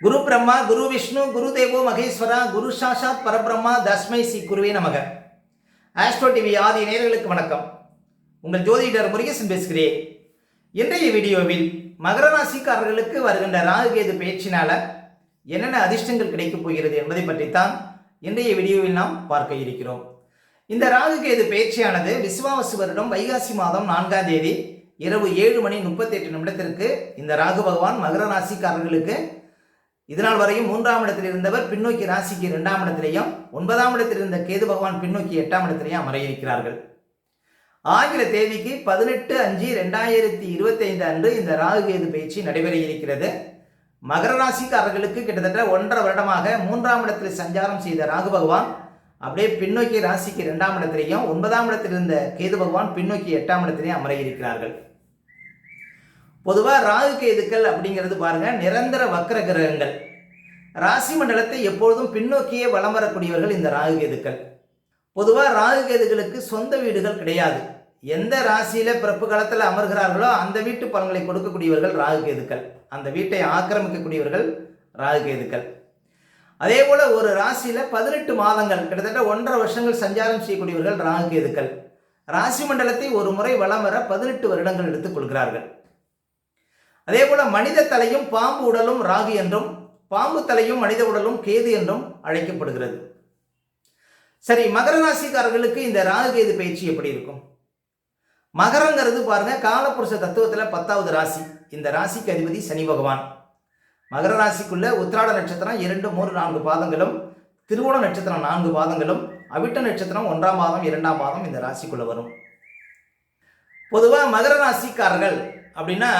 குரு பிரம்மா குரு விஷ்ணு குரு தேவோ மகேஸ்வரா குரு சாஷாத் பரபிரம்மா தஸ்மை ஸ்ரீ குருவே நமக. ஆஸ்ட்ரோ டிவி ஆதி நேர்களுக்கு வணக்கம். உங்கள் ஜோதிடர் முருகேசன் பேசுகிறேன். இன்றைய வீடியோவில் மகர ராசிக்காரர்களுக்கு வருகின்ற ராகுகேது பேச்சினால என்னென்ன அதிர்ஷ்டங்கள் கிடைக்கப் போகிறது என்பதை பற்றித்தான் இன்றைய வீடியோவில் நாம் பார்க்க இருக்கிறோம். இந்த ராகுகேது பேச்சியானது விஸ்வாவசு வருடம் வைகாசி மாதம் நான்காம் தேதி இரவு ஏழு மணி முப்பத்தெட்டு நிமிடத்திற்கு இந்த ராகு பகவான் மகர ராசிக்காரர்களுக்கு இதனால் வரையும் மூன்றாம் இடத்தில் இருந்தவர் பின்னோக்கி ராசிக்கு இரண்டாம் இடத்திலேயும் ஒன்பதாம் இடத்தில் இருந்த கேது பகவான் பின்னோக்கி எட்டாம் இடத்திலேயும் அமர இருக்கிறார்கள் ஆங்கில தேதிக்கு பதினெட்டு அஞ்சு ரெண்டாயிரத்தி இருபத்தைந்து அன்று இந்த ராகு கேது பயிற்சி நடைபெற இருக்கிறது மகர ராசிக்காரர்களுக்கு கிட்டத்தட்ட ஒன்றரை வருடமாக மூன்றாம் இடத்தில் சஞ்சாரம் செய்த ராகு பகவான் அப்படியே பின்னோக்கி ராசிக்கு இரண்டாம் இடத்திலேயும் ஒன்பதாம் இடத்தில் இருந்த கேது பகவான் பின்னோக்கி எட்டாம் இடத்திலேயும் அமர இருக்கிறார்கள் பொதுவாக ராகு கேதுக்கள் அப்படிங்கிறது பாருங்கள் நிரந்தர வக்கர கிரகங்கள். ராசி மண்டலத்தை எப்பொழுதும் பின்னோக்கியே வலம் வரக்கூடியவர்கள் இந்த ராகு கேதுக்கள். பொதுவாக ராகு கேதுகளுக்கு சொந்த வீடுகள் கிடையாது. எந்த ராசியில் பிறப்பு காலத்தில் அமர்கிறார்களோ அந்த வீட்டு பலன்களை கொடுக்கக்கூடியவர்கள் ராகு கேதுக்கள். அந்த வீட்டை ஆக்கிரமிக்கக்கூடியவர்கள் ராகு கேதுக்கள். அதே போல் ஒரு ராசியில் பதினெட்டு மாதங்கள் கிட்டத்தட்ட ஒன்றரை வருஷங்கள் சஞ்சாரம் செய்யக்கூடியவர்கள் ராகு கேதுக்கள். ராசி மண்டலத்தை ஒரு முறை வலம் வர பதினெட்டு வருடங்கள் எடுத்துக்கொள்கிறார்கள் அதே போல மனித தலையும் பாம்பு உடலும் ராகு என்றும் பாம்பு தலையும் மனித உடலும் கேது என்றும் அழைக்கப்படுகிறது. சரி மகர ராசிக்காரர்களுக்கு இந்த ராகு கேது பயிற்சி எப்படி இருக்கும்? மகரங்கிறது பாருங்க காலப்புருஷ தத்துவத்தில் பத்தாவது ராசி. இந்த ராசிக்கு அதிபதி சனி பகவான். மகர ராசிக்குள்ள உத்திராட நட்சத்திரம் இரண்டு மூன்று நான்கு பாதங்களும் திருவோண நட்சத்திரம் நான்கு பாதங்களும் அவிட்ட நட்சத்திரம் ஒன்றாம் பாதம் இரண்டாம் பாதம் இந்த ராசிக்குள்ள வரும். பொதுவாக மகர ராசிக்காரர்கள் அப்படின்னா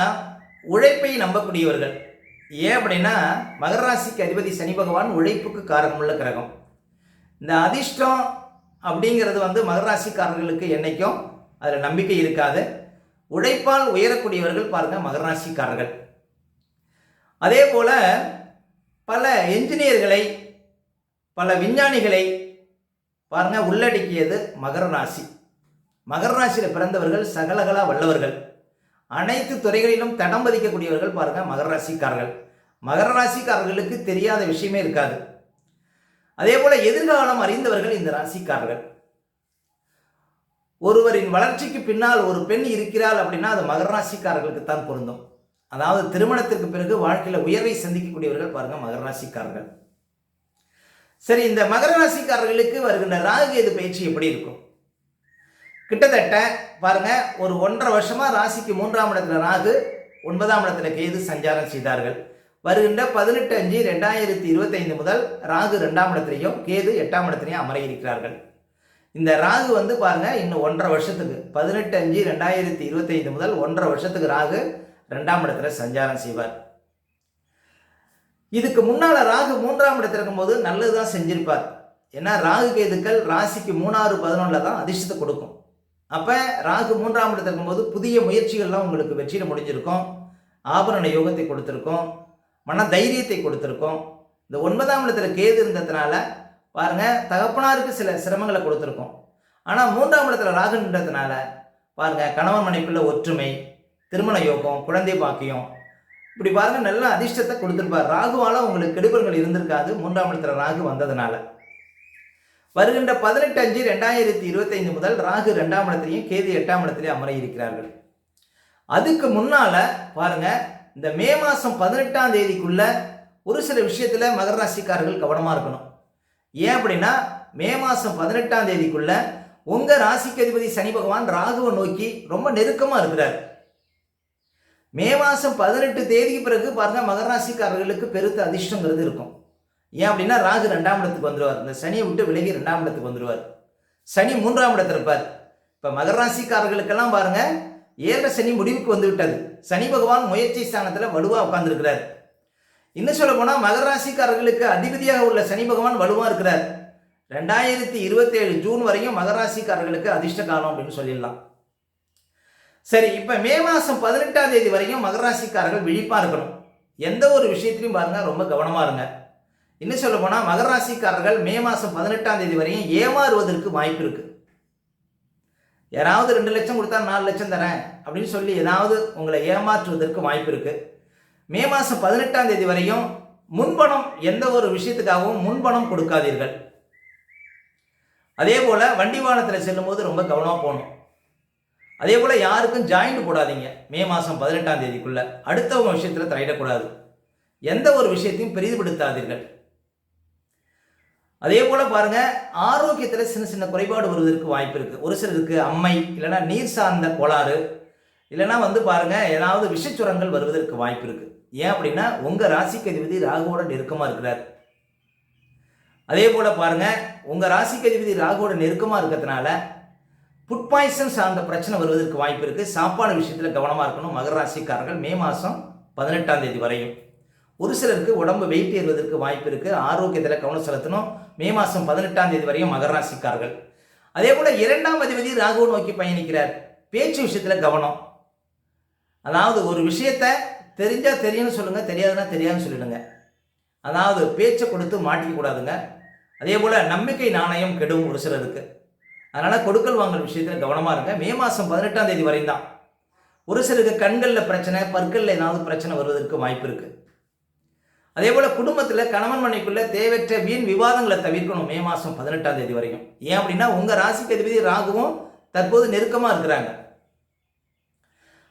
உழைப்பை நம்பக்கூடியவர்கள். ஏன் அப்படின்னா மகர ராசிக்கு அதிபதி சனி பகவான் உழைப்புக்கு காரணமுள்ள கிரகம். இந்த அதிர்ஷ்டம் அப்படிங்கிறது வந்து மகர ராசிக்காரர்களுக்கு என்னைக்கும் அதில் நம்பிக்கை இருக்காது. உழைப்பால் உயரக்கூடியவர்கள் பாருங்க மகர ராசிக்காரர்கள். அதே போல் பல என்ஜினியர்களை பல விஞ்ஞானிகளை பாருங்க உள்ளடக்கியது மகர ராசி. மகர ராசியில் பிறந்தவர்கள் சகலகலா வல்லவர்கள். அனைத்து துறைகளிலும் தடம் பதிக்கக்கூடியவர்கள் பாருங்க மகர ராசிக்காரர்கள். மகர ராசிக்காரர்களுக்கு தெரியாத விஷயமே இருக்காது. அதே போல எதிர்காலம் அறிந்தவர்கள் இந்த ராசிக்காரர்கள். ஒருவரின் வளர்ச்சிக்கு பின்னால் ஒரு பெண் இருக்கிறாள் அப்படின்னா அது மகர ராசிக்காரர்களுக்கு தான் பொருந்தும். அதாவது திருமணத்திற்கு பிறகு வாழ்க்கையில் உயர்வை சந்திக்கக்கூடியவர்கள் பாருங்க மகர ராசிக்காரர்கள். சரி இந்த மகர ராசிக்காரர்களுக்கு வருகின்ற ராகுகேது பயிற்சி எப்படி இருக்கும்? கிட்டத்தட்ட பாருங்க ஒரு ஒன்றரை வருஷமா ராசிக்கு மூன்றாம் இடத்துல ராகு ஒன்பதாம் இடத்துல கேது சஞ்சாரம் செய்தார்கள். வருகின்ற பதினெட்டு அஞ்சு ரெண்டாயிரத்தி இருபத்தைந்து முதல் ராகு ரெண்டாம் இடத்துலையும் கேது எட்டாம் இடத்துலையும் அமர இருக்கிறார்கள். இந்த ராகு வந்து பாருங்க இன்னும் ஒன்றரை வருஷத்துக்கு பதினெட்டு அஞ்சு ரெண்டாயிரத்தி இருபத்தைந்து முதல் ஒன்றரை வருஷத்துக்கு ராகு ரெண்டாம் இடத்துல சஞ்சாரம் செய்வார். இதுக்கு முன்னால ராகு மூன்றாம் இடத்துல இருக்கும்போது நல்லது தான் செஞ்சிருப்பார். ஏன்னா ராகு கேதுக்கள் ராசிக்கு மூணாறு பதினொன்றில் தான் அதிர்ஷ்டத்தை கொடுக்கும். அப்போ ராகு மூன்றாம் இடத்துல இருக்கும்போது புதிய முயற்சிகள்லாம் உங்களுக்கு வெற்றியில் முடிஞ்சிருக்கும். ஆபரண யோகத்தை கொடுத்துருக்கோம். மன தைரியத்தை கொடுத்துருக்கோம். இந்த ஒன்பதாம் இடத்துல கேது இருந்ததுனால பாருங்கள் தகப்பனாருக்கு சில சிரமங்களை கொடுத்துருக்கோம். ஆனால் மூன்றாம் இடத்துல ராகுன்றதுனால பாருங்கள் கணவன் மனைக்குள்ள ஒற்றுமை திருமண யோகம் குழந்தை பாக்கியம். இப்படி பாருங்கள் நல்ல அதிர்ஷ்டத்தை கொடுத்துருப்பார். ராகுவால் உங்களுக்கு கெடுபல்கள் இருந்திருக்காது. மூன்றாம் இடத்துல ராகு வந்ததுனால. வருகின்ற பதினெட்டு அஞ்சு ரெண்டாயிரத்தி இருபத்தைந்து முதல் ராகு ரெண்டாம் இடத்திலையும் கேது எட்டாம் இடத்திலையும் அமர இருக்கிறார்கள். அதுக்கு முன்னால பாருங்க இந்த மே மாதம் பதினெட்டாம் தேதிக்குள்ள ஒரு சில விஷயத்தில் மகர ராசிக்காரர்கள் கவனமாக இருக்கணும். ஏன் அப்படின்னா மே மாதம் பதினெட்டாம் தேதிக்குள்ள உங்கள் ராசிக்கு அதிபதி சனி பகவான் ராகுவை நோக்கி ரொம்ப நெருக்கமாக இருக்கிறார். மே மாதம் பதினெட்டு தேதிக்கு பிறகு பாருங்க மகர ராசிக்காரர்களுக்கு பெருத்த அதிர்ஷ்டங்கிறது இருக்கும். ஏன் அப்படின்னா ராகு ரெண்டாம் இடத்துக்கு வந்துடுவார் இந்த சனியை விட்டு விலகி ரெண்டாம் இடத்துக்கு வந்துடுவார் சனி மூன்றாம் இடத்துல இருப்பார். இப்போ மகர ராசிக்காரர்களுக்கெல்லாம் பாருங்க ஏழரை சனி முடிவுக்கு வந்து விட்டது சனி பகவான் முயற்சி ஸ்தானத்தில் வலுவாக உட்கார்ந்துருக்கிறார். இன்னும் சொல்ல போனால் மகர ராசிக்காரர்களுக்கு அதிபதியாக உள்ள சனி பகவான் வலுவாக இருக்கிறார். ரெண்டாயிரத்தி இருபத்தேழு ஜூன் வரையும் மகர ராசிக்காரர்களுக்கு அதிர்ஷ்ட காலம் அப்படின்னு சொல்லிடலாம். சரி இப்போ மே மாதம் பதினெட்டாம் தேதி வரையும் மகர ராசிக்காரர்கள் விழிப்பாக இருக்கணும். எந்த ஒரு விஷயத்திலையும் பாருங்கள் ரொம்ப கவனமாக இருங்க. இன்னும் சொல்ல போனால் மகர ராசிக்காரர்கள் மே மாதம் பதினெட்டாம் தேதி வரையும் ஏமாறுவதற்கு வாய்ப்பு இருக்கு. யாராவது ரெண்டு லட்சம் கொடுத்தா நாலு லட்சம் தரேன் அப்படின்னு சொல்லி ஏதாவது உங்களை ஏமாற்றுவதற்கு வாய்ப்பு இருக்கு. மே மாதம் பதினெட்டாம் தேதி வரையும் முன்பணம் எந்த ஒரு விஷயத்துக்காகவும் முன்பணம் கொடுக்காதீர்கள். அதே போல் வண்டி வாகனத்தில் செல்லும்போது ரொம்ப கவனமாக போகணும். அதே போல் யாருக்கும் ஜாயிண்ட் போடாதீங்க மே மாதம் பதினெட்டாம் தேதிக்குள்ள. அடுத்தவங்க விஷயத்தில் தலையிடக்கூடாது. எந்த ஒரு விஷயத்தையும் பெரிதுபடுத்தாதீர்கள் அதே போல் பாருங்க ஆரோக்கியத்தில் சின்ன சின்ன குறைபாடு வருவதற்கு வாய்ப்பு இருக்குது ஒரு சிலருக்கு அம்மை இல்லைன்னா நீர் சார்ந்த கோளாறு இல்லைன்னா வந்து பாருங்க ஏதாவது விஷச்சுரங்கள் வருவதற்கு வாய்ப்பு இருக்குது ஏன் அப்படின்னா உங்கள் ராசிக்கு அதிபதி ராகுவோட நெருக்கமாக இருக்கிறார். அதே போல் பாருங்க உங்கள் ராசிக்கு அதிபதி ராகுவோட நெருக்கமாக இருக்கிறதுனால ஃபுட் பாய்சன் சார்ந்த பிரச்சனை வருவதற்கு வாய்ப்பு இருக்குது சாப்பாடு விஷயத்தில் கவனமாக இருக்கணும். மகர ராசிக்காரர்கள் மே மாதம் பதினெட்டாம் தேதி வரையும். ஒரு சிலருக்கு உடம்பு வெயிட் ஏறுவதற்கு வாய்ப்பு இருக்குது ஆரோக்கியத்தில் கவனம் செலுத்தணும். மே மாதம் பதினெட்டாம் தேதி வரையும் மகராசிக்கார்கள் அதே போல் இரண்டாம் அதிபதி ராகுவை நோக்கி பயணிக்கிறார். பேச்சு விஷயத்தில் கவனம். அதாவது ஒரு விஷயத்த தெரிஞ்சால் தெரியும்னு சொல்லுங்கள் தெரியாதுன்னா தெரியாதுன்னு சொல்லிடுங்க. அதாவது பேச்சை கொடுத்து மாட்டிக்கக்கூடாதுங்க அதே போல் நம்பிக்கை நாணயம் கெடும் ஒரு சிலருக்கு. அதனால் கொடுக்கல் வாங்கல் விஷயத்தில் கவனமாக இருங்க. மே மாதம் பதினெட்டாம் தேதி வரையும் தான். ஒரு சிலருக்கு கண்களில் பிரச்சனை பற்களில் ஏதாவது பிரச்சனை வருவதற்கு வாய்ப்பு இருக்குது அதே போல் குடும்பத்தில் கணவன் மனைக்குள்ளே தேவையற்ற வீண் விவாதங்களை தவிர்க்கணும் மே மாதம் பதினெட்டாம் தேதி வரையும் ஏன் அப்படின்னா உங்கள் ராசிக்கு அதிபதி ராகுவும் தற்போது நெருக்கமாக இருக்கிறாங்க.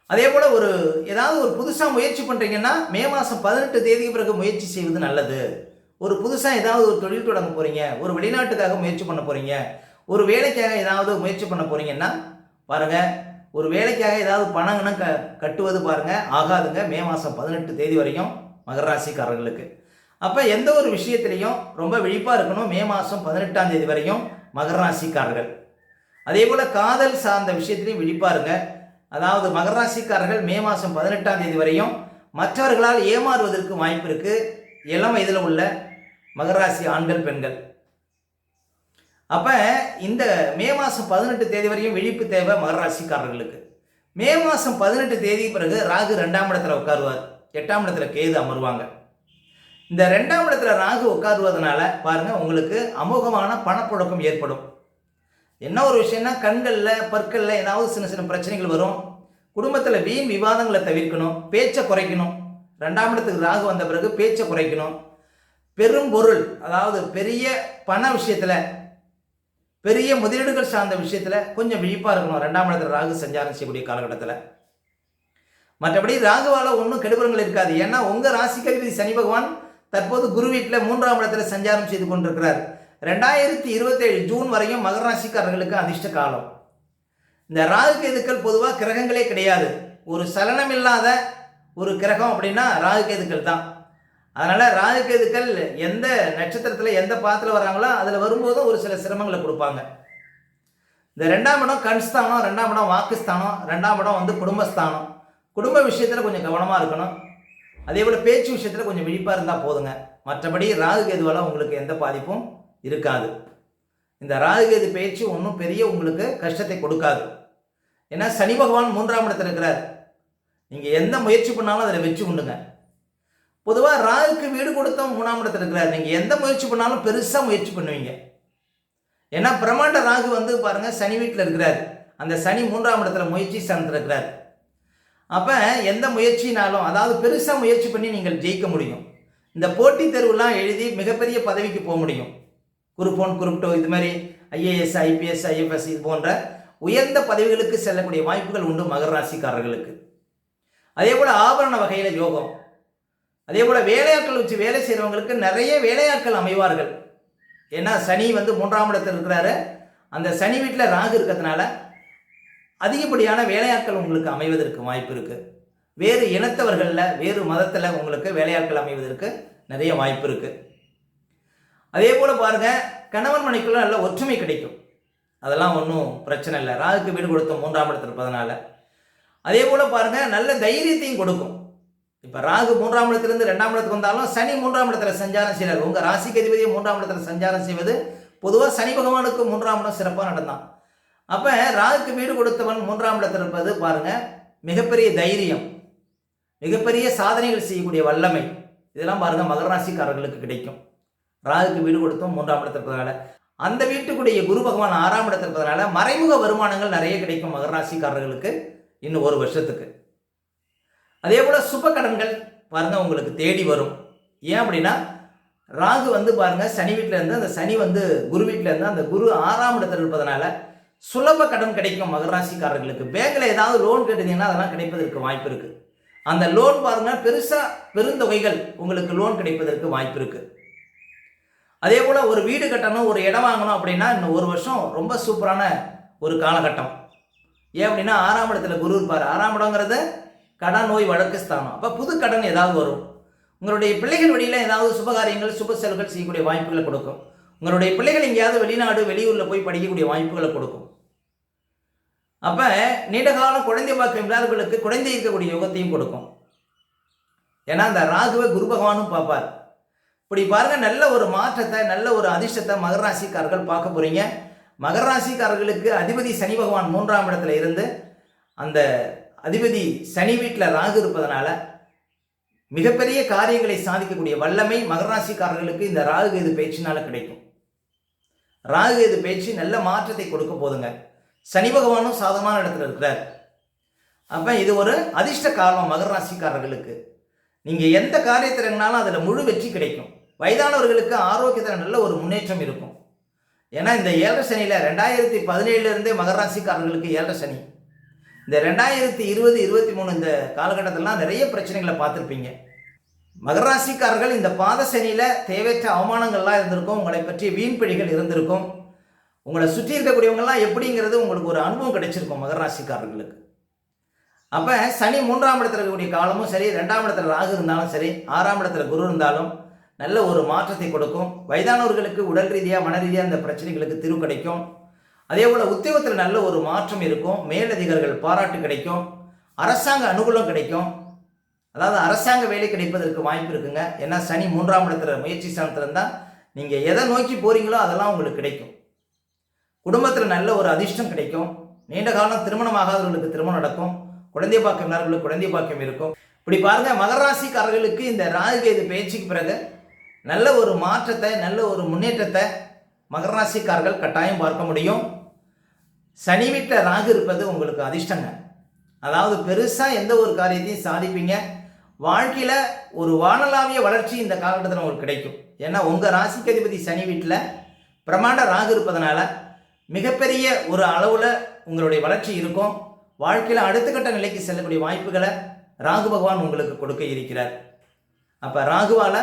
அதே போல் ஒரு ஏதாவது ஒரு புதுசாக முயற்சி பண்ணுறீங்கன்னா மே மாதம் பதினெட்டு தேதிக்கு பிறகு முயற்சி செய்வது நல்லது. ஒரு புதுசாக ஏதாவது ஒரு தொழில் தொடங்க போகிறீங்க ஒரு வெளிநாட்டுக்காக முயற்சி பண்ண போகிறீங்க ஒரு வேலைக்காக ஏதாவது முயற்சி பண்ண போகிறீங்கன்னா பாருங்கள் ஒரு வேலைக்காக ஏதாவது பணங்கன்னு க கட்டுவது பாருங்கள் ஆகாதுங்க. மே மாதம் பதினெட்டு தேதி வரையும் மகர ராசிக்காரர்களுக்கு அப்போ எந்த ஒரு விஷயத்திலையும் ரொம்ப விழிப்பாக இருக்கணும். மே மாதம் பதினெட்டாம் தேதி வரையும் மகர ராசிக்காரர்கள் அதே போல் காதல் சார்ந்த விஷயத்திலையும் விழிப்பாக இருங்க. அதாவது மகர ராசிக்காரர்கள் மே மாதம் பதினெட்டாம் தேதி வரையும் மற்றவர்களால் ஏமாறுவதற்கு வாய்ப்பு இருக்குது இளம் வயதில் உள்ள மகராசி ஆண்கள் பெண்கள். அப்போ இந்த மே மாதம் பதினெட்டு தேதி வரையும் விழிப்பு தேவை மகராசிக்காரர்களுக்கு. மே மாதம் பதினெட்டு தேதி பிறகு ராகு ரெண்டாம் இடத்துல உட்காருவார். எட்டாம் இடத்துல கேது அமருவாங்க. இந்த ரெண்டாம் இடத்துல ராகு உட்காருவதனால பாருங்க உங்களுக்கு அமோகமான பணப்புழக்கம் ஏற்படும். என்ன ஒரு விஷயம்னா கண்களில் பற்களில் ஏதாவது சின்ன சின்ன பிரச்சனைகள் வரும். குடும்பத்தில் வீண் விவாதங்களை தவிர்க்கணும் பேச்சை குறைக்கணும். ரெண்டாம் இடத்துக்கு ராகு வந்த பிறகு பேச்சை குறைக்கணும். பெரும் பொருள் அதாவது பெரிய பண விஷயத்தில் பெரிய முதலீடுகள் சார்ந்த விஷயத்தில் கொஞ்சம் விழிப்பாக இருக்கணும். ரெண்டாம் இடத்துல ராகு சஞ்சாரம் செய்யக்கூடிய காலகட்டத்தில். மற்றபடி ராகுவால ஒன்றும் கெடுபலங்கள் இருக்காது. ஏன்னா உங்கள் ராசிக்கு அதிபதி சனி பகவான் தற்போது குரு வீட்டில் மூன்றாம் இடத்துல சஞ்சாரம் செய்து கொண்டிருக்கிறார். ரெண்டாயிரத்தி இருபத்தேழு ஜூன் வரையும் மகர ராசிக்காரர்களுக்கு அதிர்ஷ்ட காலம். இந்த ராகு கேதுக்கள் பொதுவாக கிரகங்களே கிடையாது. ஒரு சலனம் இல்லாத ஒரு கிரகம் அப்படின்னா ராகு கேதுக்கள் தான். அதனால் ராகு கேதுக்கள் எந்த நட்சத்திரத்தில் எந்த பாத்தில் வராங்களோ அதில் வரும்போதும் ஒரு சில சிரமங்களை கொடுப்பாங்க. இந்த ரெண்டாம் இடம் கண்ஸ்தானம் ரெண்டாம் இடம் வாக்குஸ்தானம் ரெண்டாம் இடம் வந்து குடும்பஸ்தானம். குடும்ப விஷயத்தில் கொஞ்சம் கவனமாக இருக்கணும். அதே போல் பேச்சு விஷயத்தில் கொஞ்சம் விழிப்பாக இருந்தால் போதுங்க. மற்றபடி ராகு கேதுவால் உங்களுக்கு எந்த பாதிப்பும் இருக்காது. இந்த ராகு கேது பேச்சு ஒன்றும் பெரிய உங்களுக்கு கஷ்டத்தை கொடுக்காது. ஏன்னா சனி பகவான் மூன்றாம் இடத்துல இருக்கிறார். நீங்கள் எந்த முயற்சி பண்ணாலும் அதில் வெற்றி உண்டுங்க. பொதுவாக ராகுக்கு வீடு கொடுத்த மூணாம் இடத்துல இருக்கிறார். நீங்கள் எந்த முயற்சி பண்ணாலும் பெருசாக முயற்சி பண்ணுவீங்க. ஏன்னா பிரம்மாண்ட ராகு வந்து பாருங்கள் சனி வீட்டில் இருக்கிறார். அந்த சனி மூன்றாம் இடத்துல முயற்சி ஸ்தானத்தில் இருக்கிறார் அப்போ எந்த முயற்சினாலும் அதாவது பெருசாக முயற்சி பண்ணி நீங்கள் ஜெயிக்க முடியும். இந்த போட்டித் தேர்வுலாம் எழுதி மிகப்பெரிய பதவிக்கு போக முடியும். குரூப் ஒன் குரூப் டூ இது மாதிரி ஐஏஎஸ் ஐபிஎஸ் ஐஎஃப்எஸ் இது போன்ற உயர்ந்த பதவிகளுக்கு செல்லக்கூடிய வாய்ப்புகள் உண்டு மகர ராசிக்காரர்களுக்கு. அதே போல் ஆபரண வகையில் யோகம். அதே போல் வேலையாட்கள் வச்சு வேலை செய்கிறவங்களுக்கு நிறைய வேலையாட்கள் அமைவார்கள். ஏன்னா சனி வந்து மூன்றாம் இடத்தில் இருக்கிறாரு. அந்த சனி வீட்டில் ராகு இருக்கிறதுனால அதிகப்படியான வேலையாட்கள் உங்களுக்கு அமைவதற்கு வாய்ப்பு இருக்குது வேறு இனத்தவர்களில் வேறு மதத்தில் உங்களுக்கு வேலையாட்கள் அமைவதற்கு நிறைய வாய்ப்பு இருக்குது அதே போல் பாருங்கள் கணவன் மனைக்குள்ள நல்ல ஒற்றுமை கிடைக்கும். அதெல்லாம் ஒன்றும் பிரச்சனை இல்லை. ராகுக்கு வீடு கொடுத்த மூன்றாம் இடத்துல இருப்பதனால. அதே போல் பாருங்கள் நல்ல தைரியத்தையும் கொடுக்கும். இப்போ ராகு மூன்றாம் இடத்துலேருந்து ரெண்டாம் இடத்துக்கு வந்தாலும் சனி மூன்றாம் இடத்துல சஞ்சாரம் செய்கிறார் உங்கள் ராசிக்கு அதிபதியை மூன்றாம் இடத்துல சஞ்சாரம் செய்வது பொதுவாக சனி பகவானுக்கு மூன்றாம் இடம் சிறப்பாக நடந்தான். அப்போ ராகுக்கு வீடு கொடுத்தவன் மூன்றாம் இடத்தில் இருப்பது பாருங்க மிகப்பெரிய தைரியம். மிகப்பெரிய சாதனைகள் செய்யக்கூடிய வல்லமை. இதெல்லாம் பாருங்க மகர ராசிக்காரர்களுக்கு கிடைக்கும். ராகுக்கு வீடு கொடுத்தும் மூன்றாம் இடத்தில் இருப்பதனால. அந்த வீட்டுக்குடைய குரு பகவான் ஆறாம் இடத்தில் இருப்பதனால மறைமுக வருமானங்கள் நிறைய கிடைக்கும் மகர ராசிக்காரர்களுக்கு இன்னும் ஒரு வருஷத்துக்கு. அதே போல் சுப கடன்கள் பாருங்க உங்களுக்கு தேடி வரும். ஏன் அப்படின்னா ராகு வந்து பாருங்க சனி வீட்டில் இருந்து அந்த சனி வந்து குரு வீட்டில் இருந்து அந்த குரு ஆறாம் இடத்தில் இருப்பதனால சுலப கடன் கிடைக்கும் மகராசிக்காரர்களுக்கு. பேங்க்ல ஏதாவது லோன் கேட்டீங்கன்னா அதெல்லாம் கிடைப்பதற்கு வாய்ப்பு இருக்கு. அந்த லோன் பாருங்க பெருசா பெருந்தொகைகள் உங்களுக்கு லோன் கிடைப்பதற்கு வாய்ப்பு இருக்கு. அதே போல ஒரு வீடு கட்டணும் ஒரு இடம் வாங்கணும் அப்படின்னா இன்னும் ஒரு வருஷம் ரொம்ப சூப்பரான ஒரு காலகட்டம். ஏன் அப்படின்னா ஆறாம் இடத்துல குரு இருப்பார். ஆறாம் இடங்கிறத கடன் நோய் வழக்கு ஸ்தானம். அப்போ புது கடன் ஏதாவது வரும். உங்களுடைய பிள்ளைகள் வழியில் ஏதாவது சுபகாரியங்கள் சுப செலவுகள் செய்யக்கூடிய வாய்ப்புகளை கொடுக்கும். உங்களுடைய பிள்ளைகள் எங்கேயாவது வெளிநாடு வெளியூரில் போய் படிக்கக்கூடிய வாய்ப்புகளை கொடுக்கும். அப்போ நீண்ட காலம் குழந்தை பாக்கியம் இல்லாதவர்களுக்கு குழந்தை இருக்கக்கூடிய யோகத்தையும் கொடுக்கும். ஏன்னா அந்த ராகுவை குரு பகவானும் பார்ப்பார். இப்படி பாருங்க நல்ல ஒரு மாற்றத்தை நல்ல ஒரு அதிர்ஷ்டத்தை மகராசிக்காரர்கள் பார்க்க போறீங்க. மகராசிக்காரர்களுக்கு அதிபதி சனி பகவான் மூன்றாம் இடத்துல இருந்து அந்த அதிபதி சனி வீட்டில் ராகு இருப்பதனால மிகப்பெரிய காரியங்களை சாதிக்கக்கூடிய வல்லமை மகராசிக்காரர்களுக்கு இந்த ராகு கேது பேச்சினால கிடைக்கும். ராகு கேது பேச்சு நல்ல மாற்றத்தை கொடுக்க போதுங்க. சனி பகவானும் சாதகமான இடத்துல இருக்கிறார். அப்போ இது ஒரு அதிர்ஷ்ட காலம் மகர ராசிக்காரர்களுக்கு. நீங்கள் எந்த காரியத்தில் இருந்தாலும் அதில் முழு வெற்றி கிடைக்கும். வயதானவர்களுக்கு ஆரோக்கியத்தில் நல்ல ஒரு முன்னேற்றம் இருக்கும். ஏன்னா இந்த ஏழரை சனியில் ரெண்டாயிரத்தி பதினேழுலேருந்தே மகர ராசிக்காரர்களுக்கு ஏழரை சனி. இந்த ரெண்டாயிரத்தி இருபது இருபத்தி மூணு இந்த காலகட்டத்திலலாம் நிறைய பிரச்சனைகளை பார்த்துருப்பீங்க. மகர ராசிக்காரர்கள் இந்த பாத சனியில் தேவையற்ற அவமானங்கள்லாம் இருந்திருக்கும். உங்களை வீண் வீண்பிழிகள் இருந்திருக்கும். உங்களை சுற்றி இருக்கக்கூடியவங்கெல்லாம் எப்படிங்கிறது உங்களுக்கு ஒரு அனுபவம் கிடைச்சிருக்கும் மகர ராசிக்காரர்களுக்கு. அப்போ சனி மூன்றாம் இடத்துல இருக்கக்கூடிய காலமும் சரி ரெண்டாம் இடத்துல ராகு இருந்தாலும் சரி ஆறாம் இடத்துல குரு இருந்தாலும் நல்ல ஒரு மாற்றத்தை கொடுக்கும். வயதானவர்களுக்கு உடல் ரீதியாக மன ரீதியாக அந்த பிரச்சனைகளுக்கு தீர்வு கிடைக்கும். அதே போல் உத்தியோகத்தில் நல்ல ஒரு மாற்றம் இருக்கும். மேலதிகாரிகள் பாராட்டு கிடைக்கும். அரசாங்க அனுகூலம் கிடைக்கும். அதாவது அரசாங்க வேலை கிடைப்பதற்கு வாய்ப்பு இருக்குங்க. ஏன்னா சனி மூன்றாம் இடத்துல முயற்சி ஸ்தானத்தில் இருந்தால் நீங்கள் எதை நோக்கி போகிறீங்களோ அதெல்லாம் உங்களுக்கு கிடைக்கும். குடும்பத்தில் நல்ல ஒரு அதிர்ஷ்டம் கிடைக்கும். நீண்ட காலம் திருமணம் ஆகாதவர்களுக்கு திருமணம் நடக்கும். குழந்தை பாக்கியம் இல்லாதவர்களுக்கு குழந்தை பாக்கியம் இருக்கும். இப்படி பாருங்க மகர ராசிக்காரர்களுக்கு இந்த ராகுகேது பேச்சுக்கு பிறகு நல்ல ஒரு மாற்றத்தை நல்ல ஒரு முன்னேற்றத்தை மகர ராசிக்காரர்கள் கட்டாயம் பார்க்க முடியும். சனி வீட்டில் ராகு இருப்பது உங்களுக்கு அதிர்ஷ்டங்க. அதாவது பெருசாக எந்த ஒரு காரியத்தையும் சாதிப்பீங்க. வாழ்க்கையில் ஒரு வானலாவிய வளர்ச்சி இந்த காலகட்டத்தில் உங்களுக்கு கிடைக்கும். ஏன்னா உங்கள் ராசிக்கு அதிபதி சனி வீட்டில் பிரமாண்ட ராகு இருப்பதனால மிகப்பெரிய ஒரு அளவில் உங்களுடைய வளர்ச்சி இருக்கும். வாழ்க்கையில் அடுத்த கட்ட நிலைக்கு செல்லக்கூடிய வாய்ப்புகளை ராகு பகவான் உங்களுக்கு கொடுக்க இருக்கிறார். அப்போ ராகுவால்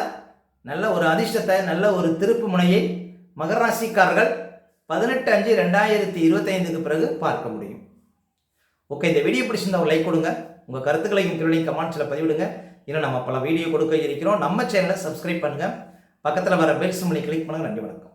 நல்ல ஒரு அதிர்ஷ்டத்தை நல்ல ஒரு திருப்பு முனையை மகராசிக்காரர்கள் பதினெட்டு அஞ்சு ரெண்டாயிரத்தி இருபத்தைந்துக்கு பிறகு பார்க்க முடியும். ஓகே இந்த வீடியோ பிடிச்சிருந்தா லைக் கொடுங்க. உங்கள் கருத்துக்களையும் கீழே கமெண்ட்ஸில் பதிவிடுங்க. இன்னும் நம்ம பல வீடியோ கொடுக்க இருக்கிறோம். நம்ம சேனலை சப்ஸ்கிரைப் பண்ணுங்கள் பக்கத்தில் வர பெல் சிம்லை கிளிக் பண்ணுங்கள் நன்றி வணக்கம்.